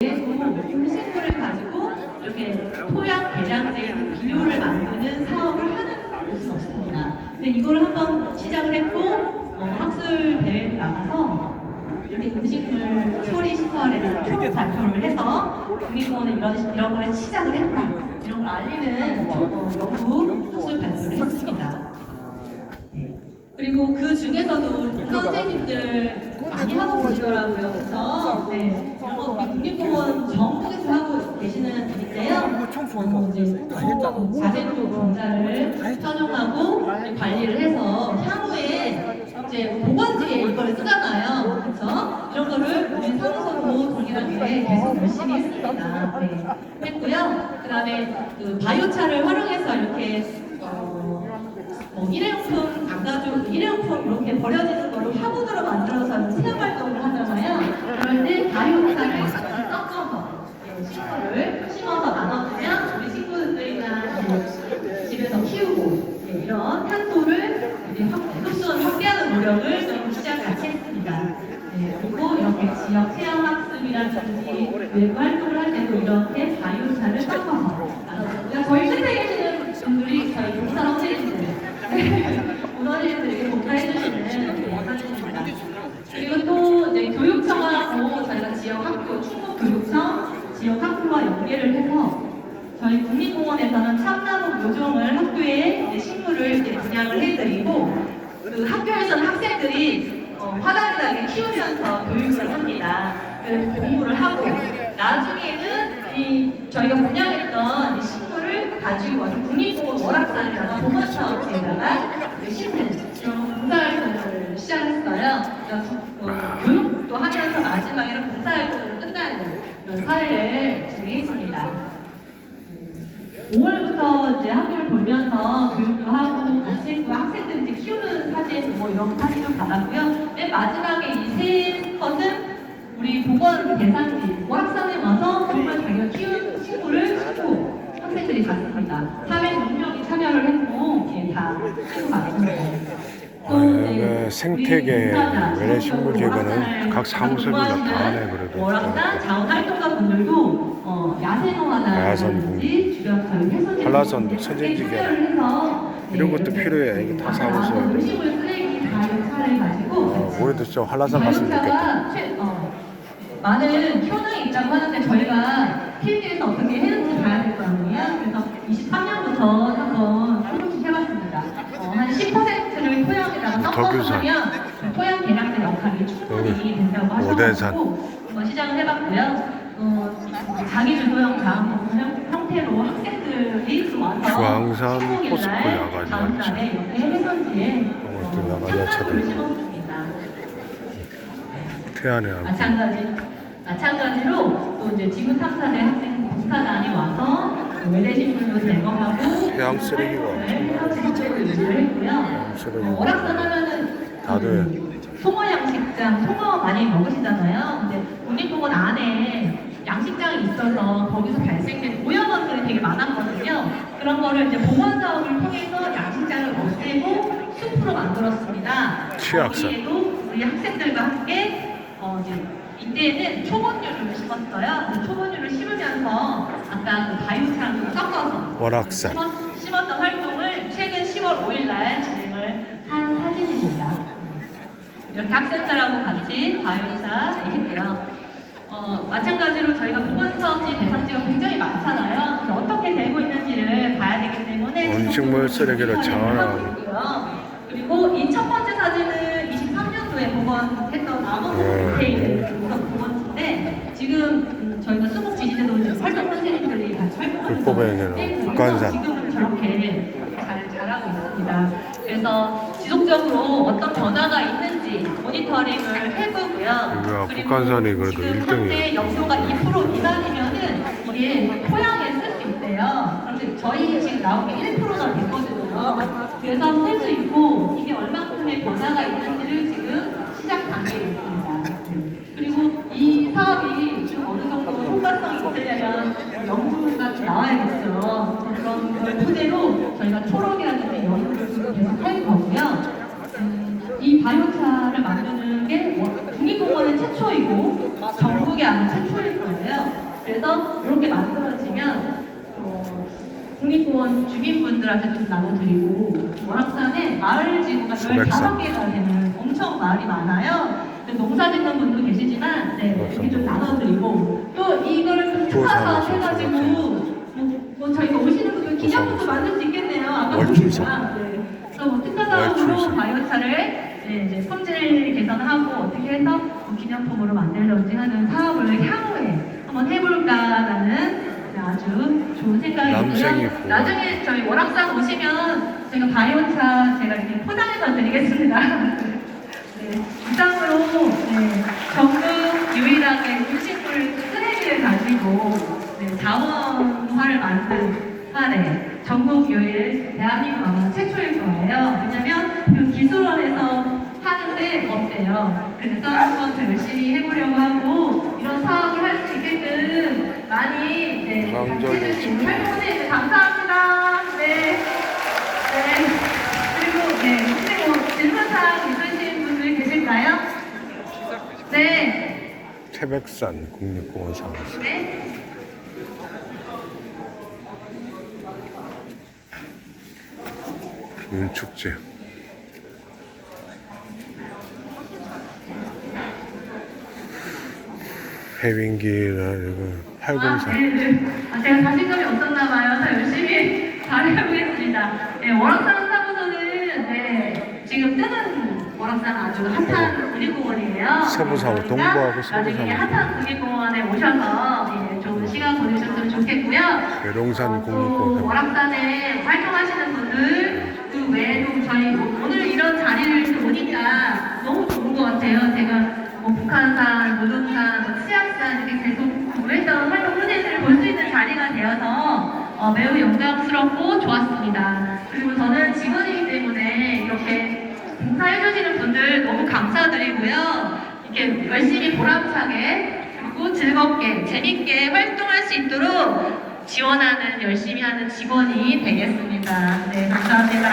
음식물을 가지고 이렇게 토양 개량된 비료를 만드는 사업을 하는 곳은 없습니다. 근데 이걸 한번 시작을 했고 어, 학술 대회에 나가서 이렇게 음식물 처리 시설에 총 발표를 해서 국립공원에 이런 이런 걸 시작을 했다 이런 걸 알리는 어, 연구 학술 발표를 했습니다. 네. 그리고 그 중에서도 선생님들 많이 하고 계시더라고요. 그래서 네, 이런 거 우리 국립공원 전국에서 하고 계시는 분인데요. 어, 이제 자재로 공자를 선용하고 관리를 해서 향후에 이제 보건지에 이걸 쓰잖아요. 그렇죠? 이런 거를 우리 사무소로 동일하게 계속 열심히 했습니다. 네. 했고요. 그다음에 그 바이오차를 활용해서 이렇게 어, 뭐 일회용품 안 가지고 일회용품 이렇게 버려지는 거를 화분으로 만들어서 체험 활동을 하잖아요. 그럴 때 바이오차를 섞어서 예, 식물을 심어서 나눠주면 우리 친구들이나 이제 집에서 키우고 예, 이런 탄소를 이제 확- 흡수를 확대하는 노력을 저희 시작 같이 했습니다. 네, 그리고 이렇게 지역 체험 학습이라든지 외부 활동을 할 때도 이렇게 바이오차를 섞어서 나눠주고요. 저희 끝에 계시는 분들이 저희 봉사 선생님들 문화재들에게 봉사해주시는 선생님입니다. 그리고 또 이제 교육청하고 저희가 지역 학교, 충북 교육청, 지역 학교와 연계를 해서 저희 국립공원에서는 참나무 묘종을 학교에 식물을 이제 분양을 해드리고 그 학교에서는 학생들이 어, 이렇게 키우면서 교육을 합니다. 그 공부를 하고 나중에는 이 저희가 분양했던 이 식물을 가지고 와서 국립공원 월악산에다가 보건사업지에다가 심는 그런 봉사활동을 시작했어요. 그래서 어, 교육도 하면서 마지막에는 봉사활동을 끝나는 그런 사회를 진행했습니다. 5월부터 이제 학교를 돌면서 교육도 하고 같이 그 학생들 이제 키우는 사진 뭐 이런 사진을 받았고요. 맨 마지막에 이세 것은 우리 보건 대상지 오락산에 와서 정말 자기가 키운 친구를 신고 학생들이 갔습니다. 406명이 참여를 했고 예, 다 신고 갔습니다. 또 아, 그 생태계 외래 식물 오락산을 각 사무소별로 다 공부하시는 하네, 그래도. 자원활동가 분들도 어, 야생화라든지 주변 한라산도 선진지게 이런 것도 필요해. 이거 다 다이차를 가지고 어, 우리도 좀 한라산 갔으면 좋겠다. 어, 많은 효능이 있다고 하는데 저희가 필드에서 어떻게 했는지 봐야 될 거 아니에요. 그래서 23년부터 한번 조금씩 해봤습니다. 어, 한 10%를 하면 그 토양 개량제 역할이 충분히 된다고. 하셔가지고 한번 시작을 해봤고요. 어, 자기 주도형 다음 형- 형태로 학생들이 와서 주황산 15일 포스코 날 야간 다음 야채. 달에 옆에 해선지에 어, 야간. 심었습니다. 태안에 하고 마찬가지, 마찬가지로 또 이제 지구 탐사대 학생 봉사단이 와서 그 외래식물도 제거하고 해양 쓰레기가 해양식물을 유지를 했고요. 쓰레기. 어, 오락산 하면은 다들 그 송어 양식장, 송어 많이 먹으시잖아요. 근데 국립공원 안에 양식장이 있어서 거기서 발생된 오염원들이 되게 많았거든요. 그런 거를 이제 보건 사업을 통해서 양식장을 없애고 숲으로 만들었습니다. 치악산. 거기에도 우리 학생들과 함께 어, 이제 이때는 초본류를 심었어요. 그 초본류를 심으면서 아까 그 바이오차랑 섞어서 월악산. 심었- 심었던 활동 이렇게 학생들하고 같이 바이오차 했고요. 어, 마찬가지로 저희가 보건 사업지 대상지가 굉장히 많잖아요. 그래서 어떻게 되고 있는지를 봐야 되기 때문에 음식물 쓰레기를 지속적으로 자원하고. 하고 있고요. 그리고 이 첫 번째 사진은 23년도에 복원했던 암호 네. 디테일 복원인데 지금 음, 저희가 수목 지지대도 이제 활동 선생님들이 같이 활동하는 건데 북한산. 지금은 저렇게 잘 자라고 있습니다. 그래서 지속적으로 어떤 변화가 있는지 모니터링을 해보고요. 이거야, 북한산이 그래도 지금 일등이에요. 현재 영도가 2% 미만이면은 이게 토양에 쓸 수 있대요. 그런데 저희 지금 나온 게 1%가 됐거든요. 그래서 쓸 수 있고 이게 얼마큼의 변화가 있는지를 지금 시작 단계에 있습니다. 그리고 이 사업이 좀 어느 정도 효과성이 있으려면 연구가 좀 나와야겠죠. 그런 걸 토대로 저희가 초록이라든지 연구를 계속 할 거고요. 음, 이 바이오차를 만드는 게뭐 국립공원의 최초이고 전국의 아마 최초일 거예요. 그래서 이렇게 만들어지면 어, 국립공원 주민분들한테 좀 나눠드리고 월악산에 마을 지구가 소백산. 15개가 되는 엄청 마을이 많아요. 농사 짓는 분도 계시지만 네, 이렇게 좀 나눠드리고 또 이거를 좀 특화사 해가지고 뭐, 뭐 저희가 오시는 분들 기념품도 만들 수 있겠네요. 아까. 보니까. 네. 뭐 특화사업으로 월출사. 바이오차를 네, 이제 품질 개선하고 어떻게 해서 뭐 기념품으로 만들던지 하는 사업을 향후에 한번 해볼까라는 네, 아주 좋은 생각이 남생이 있고요. 보고. 나중에 저희 월악산 오시면 제가 바이오차 제가 이렇게 포장해서 드리겠습니다. 네, 이상으로 네, 전국 유일하게 음식물 쓰레기를 가지고 네, 자원화를 만든 사례 전국 유일 대한민국 아마 최초일 거예요. 왜냐면 그 기술원에서 하는데 없대요. 그래서 한번 더 열심히 해보려고 하고 이런 사업을 할 수 있게끔 많이 네, 해주신 활동해 감사합니다. 네. 네. 그리고 네, 혹시 뭐 질문사항 있으신 분들 계실까요? 네. 태백산 국립공원 상에서 네. 윤축제 해win기나 이거 아, 팔공산 네, 네. 아, 제가 자신감이 없었나 봐요. 더 열심히 잘해보겠습니다. 네, 월악산 사무소는 네, 지금 뜨는 월악산 아주 핫한 국립공원이에요. 세부사무, 그러니까 동부하고 나중에 세부사무. 핫한 국립공원에 오셔서 예, 좋은 시간 보내셨으면 좋겠고요. 어, 또 국립공원 월악산에 활동하시는 분들 그 외에도 저희 오늘 이런 자리를 보니까 너무 좋은 것 같아요. 제가 뭐 북한산, 노동산, 뭐 치악산 이렇게 계속 했던 활동 후대들을 볼 수 있는 자리가 되어서 어, 매우 영광스럽고 좋았습니다. 그리고 저는 직원이기 때문에 이렇게 봉사해주시는 분들 너무 감사드리고요. 이렇게 열심히 보람차게 그리고 즐겁게 재밌게 활동할 수 있도록 지원하는 열심히 하는 직원이 되겠습니다. 네, 감사합니다.